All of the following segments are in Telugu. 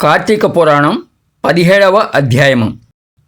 కార్తీక పురాణం పదిహేడవ అధ్యాయము.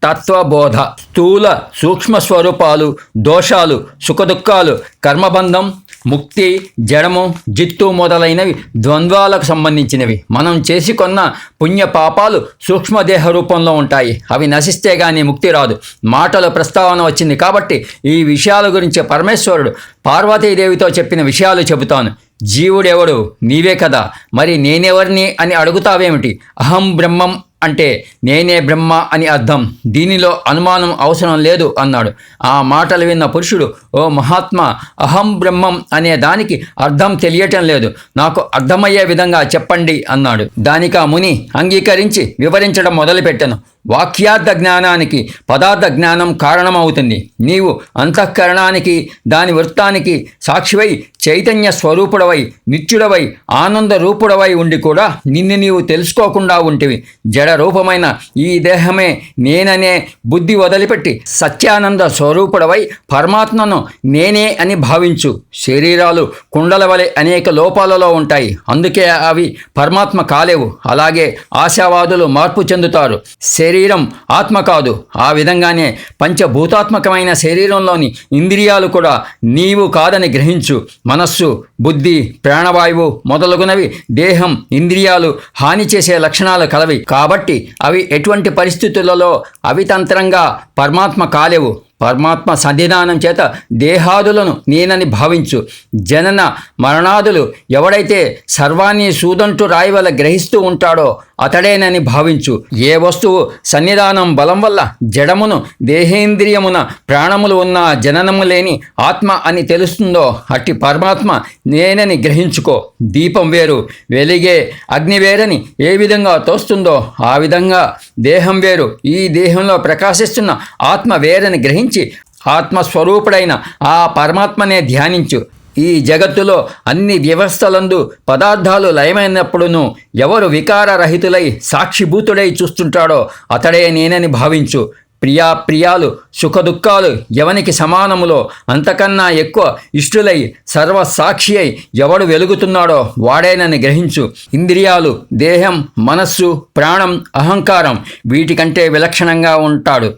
తత్వబోధ స్థూల సూక్ష్మ స్వరూపాలు దోషాలు సుఖదుఖాలు కర్మబంధం ముక్తి జడము జిత్తు మొదలైనవి ద్వంద్వాలకు సంబంధించినవి. మనం చేసి కొన్న పుణ్య పాపాలు సూక్ష్మదేహ రూపంలో ఉంటాయి. అవి నశిస్తే గానీ ముక్తి రాదు. మాటల ప్రస్తావన వచ్చింది కాబట్టి ఈ విషయాల గురించి పరమేశ్వరుడు పార్వతీదేవితో చెప్పిన విషయాలు చెబుతాను. జీవుడెవడు? నీవే కదా. మరి నేనెవరిని అని అడుగుతావేమిటి? అహం బ్రహ్మం అంటే నేనే బ్రహ్మ అని అర్థం. దీనిలో అనుమానం అవసరం లేదు అన్నాడు. ఆ మాటలు విన్న పురుషుడు ఓ మహాత్మా అహం బ్రహ్మం అనే దానికి అర్థం తెలియటం లేదు. నాకు అర్థమయ్యే విధంగా చెప్పండి అన్నాడు. దానికి ఆ ముని అంగీకరించి వివరించడం మొదలుపెట్టాను. వాక్యార్థ జ్ఞానానికి పదార్థ జ్ఞానం కారణమవుతుంది. నీవు అంతఃకరణానికి దాని వృత్తానికి సాక్షివై చైతన్య స్వరూపుడవై నిత్యుడవై ఆనంద రూపుడవై ఉండి కూడా నిన్ను నీవు తెలుసుకోకుండా ఉంటివి. జడ రూపమైన ఈ దేహమే నేననే బుద్ధి వదిలిపెట్టి సత్యానంద స్వరూపుడవై పరమాత్మను నేనే అని భావించు. శరీరాలు కుండల వలె అనేక లోపాలలో ఉంటాయి. అందుకే అవి పరమాత్మ కాలేవు. అలాగే ఆశావాదులు మార్పు చెందుతారు. శరీరం శరీరం ఆత్మ కాదు. ఆ విధంగానే పంచభూతాత్మకమైన శరీరంలోని ఇంద్రియాలు కూడా నీవు కాదని గ్రహించు. మనస్సు బుద్ధి ప్రాణవాయువు మొదలగునవి దేహం ఇంద్రియాలు హాని చేసే లక్షణాలు కలవి. కాబట్టి అవి ఎటువంటి పరిస్థితులలో అవితంత్రంగా పరమాత్మ కాలేవు. పరమాత్మ సన్నిధానం చేత దేహాదులను నేనని భావించు. జనన మరణాదులు ఎవడైతే సర్వాన్ని సూదంటు రాయి వల్ల గ్రహిస్తూ ఉంటాడో అతడేనని భావించు. ఏ వస్తువు సన్నిధానం బలం వల్ల జడమును దేహేంద్రియమున ప్రాణములు ఉన్న జననము లేని ఆత్మ అని తెలుస్తుందో అట్టి పరమాత్మ నేనని గ్రహించుకో. దీపం వేరు వెలిగే అగ్ని వేరని ఏ విధంగా తోస్తుందో ఆ విధంగా దేహం వేరు. ఈ దేహంలో ప్రకాశిస్తున్న ఆత్మ వేరని గ్రహించి ఆత్మస్వరూపుడైన ఆ పరమాత్మనే ధ్యానించు. ఈ జగత్తులో అన్ని వ్యవస్థలందు పదార్థాలు లయమైనప్పుడును ఎవరు వికారరహితులై సాక్షిభూతుడై చూస్తుంటాడో అతడే నేనని భావించు. ప్రియా ప్రియాలు సుఖదుఖాలు ఎవనికి సమానములో? అంతకన్నా ఎక్కువ ఇష్టులై సర్వసాక్షి అయి ఎవడు వెలుగుతున్నాడో వాడేనని గ్రహించు. ఇంద్రియాలు దేహం మనస్సు ప్రాణం అహంకారం వీటికంటే విలక్షణంగా ఉంటాడు.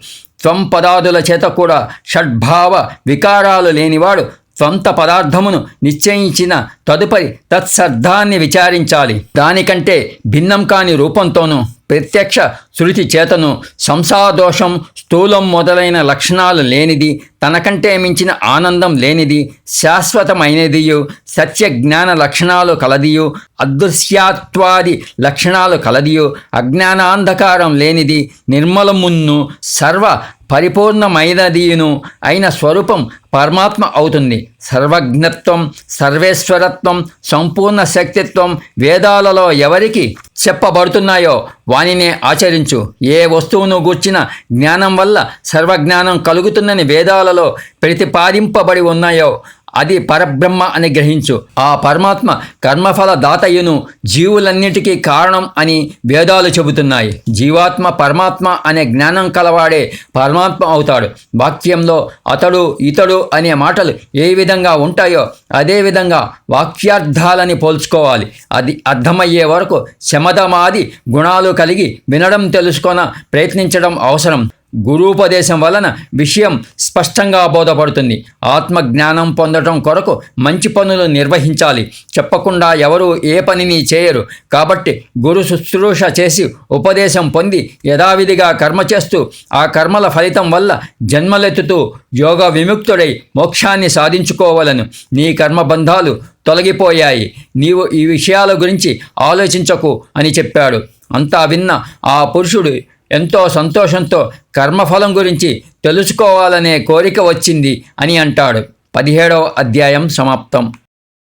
త్వం పదాదుల చేత కూడా షడ్భావ వికారాలు లేనివాడు స్వంత పదార్థమును నిశ్చయించిన తదుపరి తత్సర్థాన్ని విచారించాలి. దానికంటే భిన్నం కాని రూపంతోనూ ప్రత్యక్ష శృతి చేతను సంసాదోషం స్థూలం మొదలైన లక్షణాలు లేనిది తనకంటే మించిన ఆనందం లేనిది శాశ్వతమైనదియు సత్య జ్ఞాన లక్షణాలు కలదియు అదృశ్యాత్వాది లక్షణాలు కలదియు అజ్ఞానాంధకారం లేనిది నిర్మలమున్ను సర్వ పరిపూర్ణమైనదియును అయిన స్వరూపం పరమాత్మ అవుతుంది. సర్వజ్ఞత్వం సర్వేశ్వరత్వం సంపూర్ణ శక్తిత్వం వేదాలలో ఎవరికి చెప్పబడుతున్నాయో వానినే ఆచరించు. ఏ వస్తువును గూర్చిన జ్ఞానం వల్ల సర్వజ్ఞానం కలుగుతుందని వేదాలలో ప్రతిపాదింపబడి ఉన్నాయో అది పరబ్రహ్మ అని గ్రహించు. ఆ పరమాత్మ కర్మఫల దాతయ్యను జీవులన్నిటికీ కారణం అని వేదాలు చెబుతున్నాయి. జీవాత్మ పరమాత్మ అనే జ్ఞానం కలవాడే పరమాత్మ అవుతాడు. వాక్యంలో అతడు ఇతడు అనే మాటలు ఏ విధంగా ఉంటాయో అదేవిధంగా వాక్యార్థాలని పోల్చుకోవాలి. అది అర్థమయ్యే వరకు శమదమాది గుణాలు కలిగి వినడం తెలుసుకొన ప్రయత్నించడం అవసరం. గురూపదేశం వలన విషయం స్పష్టంగా బోధపడుతుంది. ఆత్మజ్ఞానం పొందటం కొరకు మంచి పనులు నిర్వహించాలి. చెప్పకుండా ఎవరు ఏ పనిని చేయరు. కాబట్టి గురు శుశ్రూష చేసి ఉపదేశం పొంది యథావిధిగా కర్మ చేస్తూ ఆ కర్మల ఫలితం వల్ల జన్మలెత్తుతూ యోగ విముక్తుడై మోక్షాన్ని సాధించుకోవలను. నీ కర్మబంధాలు తొలగిపోయాయి. నీవు ఈ విషయాల గురించి ఆలోచించకు అని చెప్పాడు. అంతా విన్న ఆ పురుషుడు ఎంతో సంతోషంతో కర్మఫలం గురించి తెలుసుకోవాలనే కోరిక వచ్చింది అని అంటాడు. పదిహేడవ అధ్యాయం సమాప్తం.